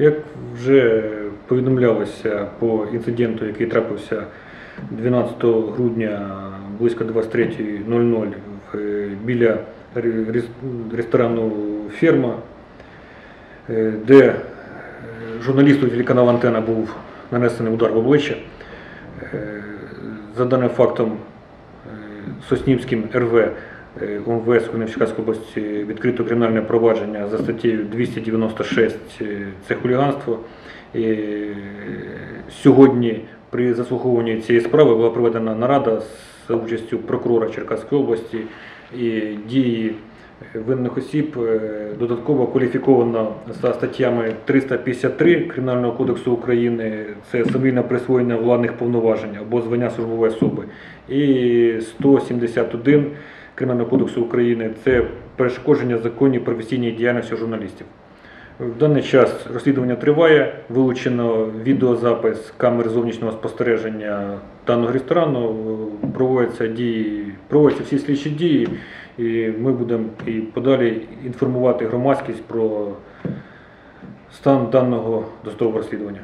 Як вже повідомлялося по інциденту, який трапився 12 грудня близько 23.00 е, біля ресторану Ферма, е, де е, журналісту телеканалу Антена був нанесений удар в обличчя. За даним фактом Соснівським РВ УМВС Хмельницької області відкрито кримінальне провадження за статтею 296 е, це хуліганство. І е, сьогодні при заслуховуванні цієї справи була проведена нарада з участю прокурора Черкаської області і дії винних осіб е, додатково кваліфіковано за статтями 353 Кримінального кодексу України, це самовільне присвоєння владних повноважень або звання службової особи, і 171 Кримінального кодексу України. Це перешкодження законній професійній діяльності журналістів. В даний час розслідування триває, вилучено відеозапис камер зовнішнього спостереження даного ресторану, проводяться дії, проводяться всі слідчі дії, і ми будемо і подалі інформувати громадськість про стан даного досудового розслідування.